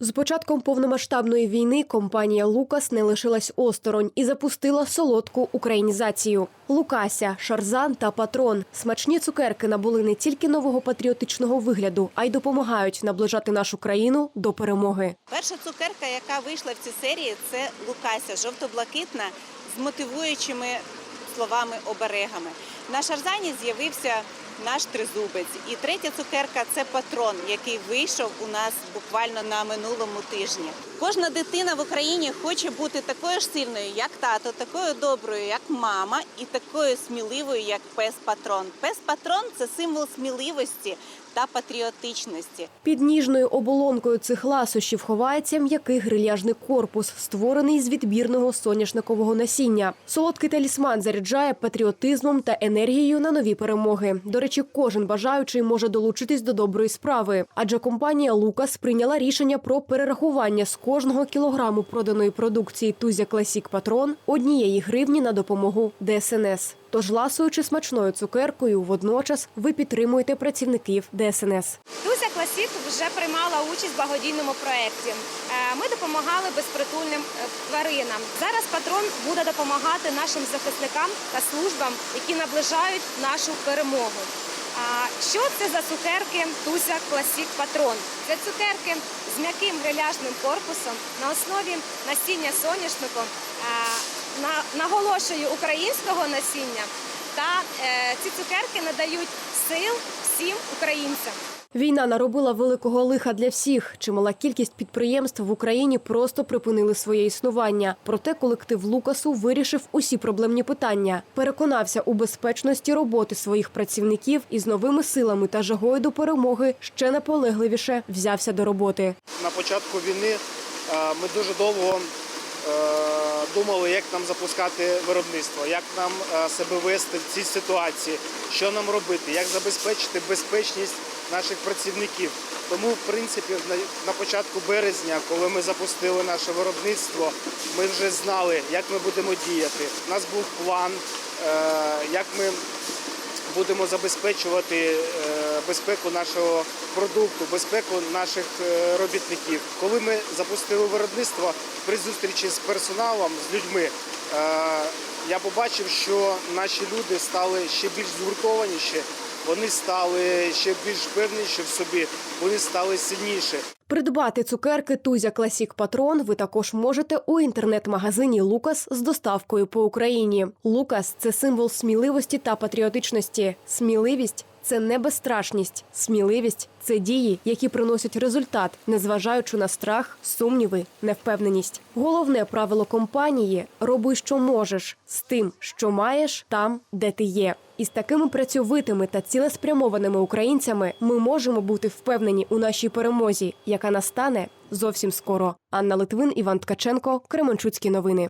З початком повномасштабної війни компанія Лукас не лишилась осторонь і запустила солодку українізацію. Лукася, Шарзан та Патрон. Смачні цукерки набули не тільки нового патріотичного вигляду, а й допомагають наближати нашу країну до перемоги. Перша цукерка, яка вийшла в цій серії, це Лукася, жовто-блакитна з мотивуючими словами оберегами. На шарзані з'явився наш тризубець. І третя цукерка це патрон, який вийшов у нас буквально на минулому тижні. Кожна дитина в Україні хоче бути такою ж сильною, як тато, такою доброю, як мама, і такою сміливою, як пес патрон. Пес патрон це символ сміливості та патріотичності. Під ніжною оболонкою цих ласощів ховається м'який грильяжний корпус, створений з відбірного соняшникового насіння. Солодкий талісман заряджає патріотизмом та енергією на нові перемоги. До речі, кожен бажаючий може долучитись до доброї справи, адже компанія Лукас прийняла рішення про перерахування з кожного кілограму проданої продукції Тузя Класік Патрон однієї гривні на допомогу ДСНС. Тож, ласуючи смачною цукеркою, водночас ви підтримуєте працівників ДСНС. Тузя Класік вже приймала участь в благодійному проєкті. Е, Ми допомагали безпритульним е, тваринам. Зараз патрон буде допомагати нашим захисникам та службам, які наближають нашу перемогу. А що це за цукерки Тузя Класік Патрон? Це цукерки з м'яким гриляжним корпусом на основі насіння соняшнику. На- Наголошую українського насіння. Та е, ці цукерки надають сил всім українцям. Війна наробила великого лиха для всіх. Чимала кількість підприємств в Україні просто припинили своє існування. Проте колектив Лукасу вирішив усі проблемні питання. Переконався у безпечності роботи своїх працівників і з новими силами та жагою до перемоги ще наполегливіше взявся до роботи. На початку війни е, ми дуже довго думали, як нам запускати виробництво, як нам е, себе вести в цій ситуації, що нам робити, як забезпечити безпечність наших працівників. Тому, в принципі, на- на початку березня, коли ми запустили наше виробництво, ми вже знали, як ми будемо діяти. У нас був план, е, як ми будемо забезпечувати е, безпеку нашого продукту, безпеку наших е, робітників. Коли ми запустили виробництво при зустрічі з персоналом, з людьми, е, я побачив, що наші люди стали ще більш згуртованіші, вони стали ще більш певніші в собі, вони стали сильніші. Придбати цукерки Тузя Класік Патрон ви також можете у інтернет-магазині Лукас з доставкою по Україні. Лукас це символ сміливості та патріотичності. Сміливість це не безстрашність. Сміливість це дії, які приносять результат, незважаючи на страх, сумніви, невпевненість. Головне правило компанії роби, що можеш, з тим, що маєш, там, де ти є. І з такими працьовитими та цілеспрямованими українцями ми можемо бути впевнені у нашій перемозі, яка настане зовсім скоро. Анна Литвин, Іван Ткаченко, Кременчуцькі новини.